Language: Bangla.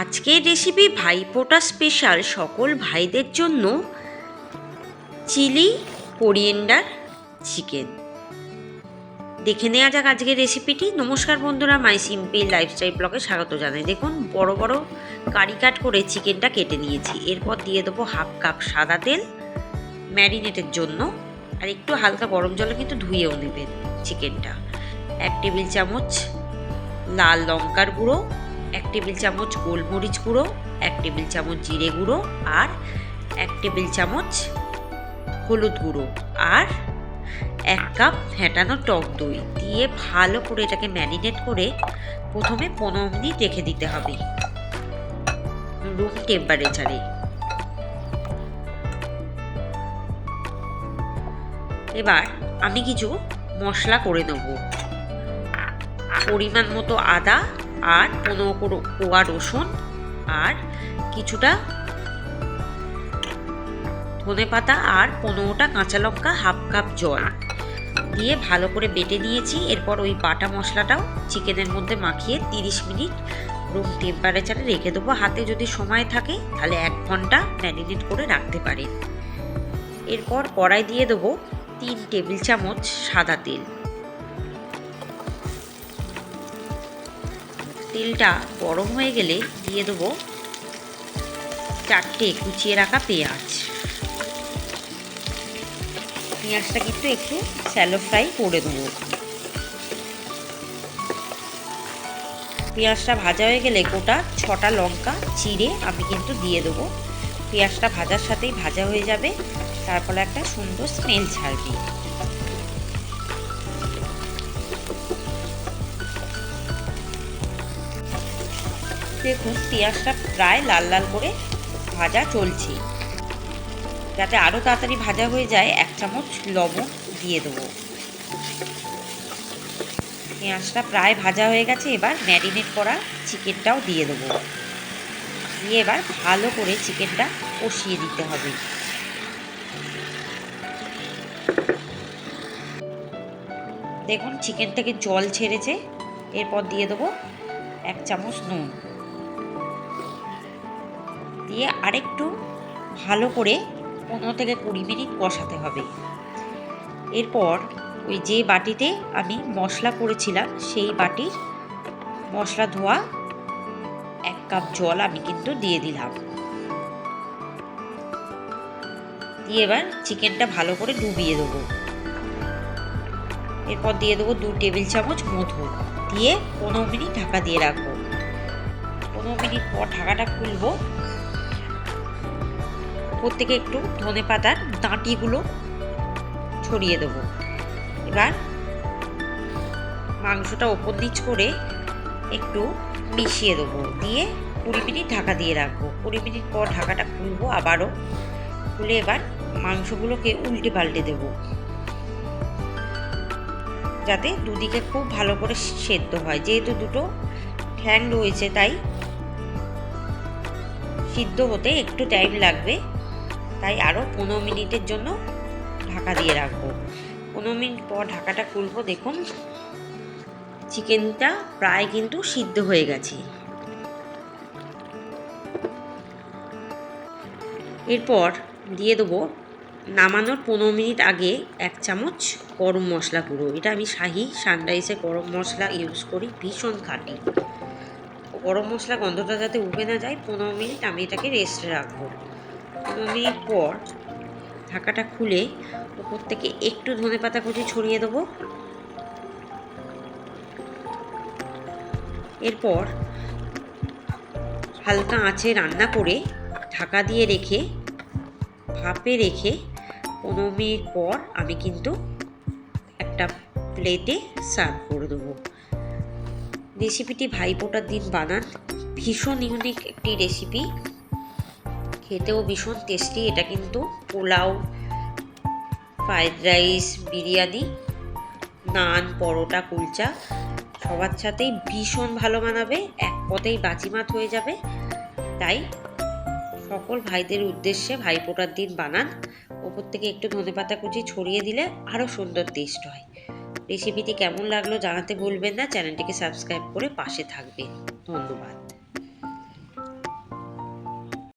আজকের রেসিপি ভাইফোঁটা স্পেশাল সকল ভাইদের জন্য চিলি কোরিয়েন্ডার চিকেন দেখে নেওয়া যাক আজকের রেসিপিটি নমস্কার বন্ধুরা মাই সিম্পল লাইফস্টাইল ব্লগে স্বাগত জানাই। দেখুন, বড় বড় কারি কাট করে চিকেনটা কেটে নিয়েছি। এরপর দিয়ে দেবো হাফ কাপ সাদা তেল ম্যারিনেটের জন্য। আর একটু হালকা গরম জলে কিন্তু ধুয়েও নেবেন চিকেনটা এক টেবিল চামচ লাল লঙ্কার গুঁড়ো এক টেবিল চামচ গোলমরিচ গুঁড়ো, এক টেবিল চামচ জিরে গুঁড়ো আর এক টেবিল চামচ হলুদ গুঁড়ো আর এক কাপ ফেটানো টক দই দিয়ে ভালো করে এটাকে ম্যারিনেট করে প্রথমে পনেরো মিনিট রেখে দিতে হবে রুম টেম্পারেচারে। এবার আমি কিছু মশলা করে নেব। পরিমাণ মতো আদা আর পনেরো কোয়া রসুন আর কিছুটা ধনে পাতা আর পনেরোটা কাঁচা লঙ্কা হাফ কাপ জল দিয়ে ভালো করে বেটে নিয়েছি এরপর ওই বাটা মশলাটাও চিকেনের মধ্যে মাখিয়ে তিরিশ মিনিট রুম টেম্পারেচারে রেখে দেবো। হাতে যদি সময় থাকে, তাহলে এক ঘণ্টা ম্যারিনেট করে রাখতে পারেন। এরপর কড়াই দিয়ে দেবো তিন টেবিল চামচ সাদা তেল। তেলটা গরম হয়ে গেলে দিয়ে দেবো চারটে কুচিয়ে রাখা পেঁয়াজ। পেঁয়াজটা কিন্তু একটু স্যালো ফ্রাই করে দেবো। পেঁয়াজটা ভাজা হয়ে গেলে গোটা ছটা লঙ্কা, চিড়ে আমি কিন্তু দিয়ে দেবো। পেঁয়াজটা ভাজার সাথেই ভাজা হয়ে যাবে। তারপরে একটা সুন্দর স্মেল ছাড়বে। দেখুন পেঁয়াজটা প্রায় লাল লাল করে ভাজা চলছে। যাতে আরও তাড়াতাড়ি ভাজা হয়ে যায়, এক চামচ লবণ দিয়ে দেবো। পেঁয়াজটা প্রায় ভাজা হয়ে গেছে, এবার ম্যারিনেট করা চিকেনটাও দিয়ে দেবো। দিয়ে এবার ভালো করে চিকেনটা কষিয়ে দিতে হবে। দেখুন চিকেন থেকে জল ছেড়েছে। এরপর দিয়ে দেবো এক চামচ নুন। দিয়ে আরেকটু ভালো করে পনেরো থেকে কুড়ি মিনিট কষাতে হবে। এরপর ওই যে বাটিতে আমি মশলা করেছিলাম, সেই বাটির মশলা ধোয়া এক কাপ জল আমি কিন্তু দিয়ে দিলাম। দিয়ে এবার চিকেনটা ভালো করে ডুবিয়ে দেবো। এরপর দিয়ে দেবো দু টেবিল চামচ মধু। দিয়ে পনেরো মিনিট ঢাকা দিয়ে রাখব। পনেরো মিনিট পর ঢাকাটা খুলবো। উপর থেকে একটু ধনে পাতার দাঁটিগুলো ছড়িয়ে দেবো। এবার মাংসটা ওপর নিচ করে একটু মিশিয়ে দেবো। দিয়ে কুড়ি মিনিট ঢাকা দিয়ে রাখব। কুড়ি মিনিট পর ঢাকাটা খুলবো আবারও। খুলে এবার মাংসগুলোকে উল্টে পাল্টে দেবো। যাতে দুদিকে খুব ভালো করে সেদ্ধ হয়। যেহেতু দুটো ঠ্যাং রয়েছে, তাই সিদ্ধ হতে একটু টাইম লাগবে। তাই আরও পনেরো মিনিটের জন্য ঢাকা দিয়ে রাখব। পনেরো মিনিট পর ঢাকাটা খুলবো, দেখুন। চিকেনটা প্রায় কিন্তু সিদ্ধ হয়ে গেছে। এরপর দিয়ে দেবো নামানোর পনেরো মিনিট আগে এক চামচ গরম মশলা গুঁড়ো। এটা আমি শাহি সানরাইসে গরম মশলা ইউজ করি, ভীষণ খাটি। গরম মশলা গন্ধটা যাতে উঠে না যায়, পনেরো মিনিট আমি এটাকে রেস্টে রাখব। মিনিট পর ঢাকাটা খুলে উপর থেকে একটু ধনে পাতা কুচি ছড়িয়ে দেবো। এরপর হালকা আঁচে রান্না করে ঢাকা দিয়ে রেখে, ভাপে রেখে পনেরো মিনিট পর আমি কিন্তু একটা প্লেটে সার্ভ করে দেবো। রেসিপিটি ভাইফোঁটার দিন বানান। ভীষণ ইউনিক একটি রেসিপি। খেতেও ভীষণ টেস্টি এটা কিন্তু পোলাও ফ্রাইড রাইস বিরিয়ানি, নান, পরোটা, কুলচা, সবার সাথেই ভীষণ ভালো মানাবে এক পথেই বাজিমাত হয়ে যাবে। তাই সকল ভাইদের উদ্দেশ্যে ভাইফোঁটার দিন বানান। ওপর থেকে একটু ধনে পাতা কুচি ছড়িয়ে দিলে আরও সুন্দর টেস্ট হয়। রেসিপিটি কেমন লাগল জানাতে ভুলবেন না, চ্যানেলটিকে সাবস্ক্রাইব করে পাশে থাকবেন। ধন্যবাদ।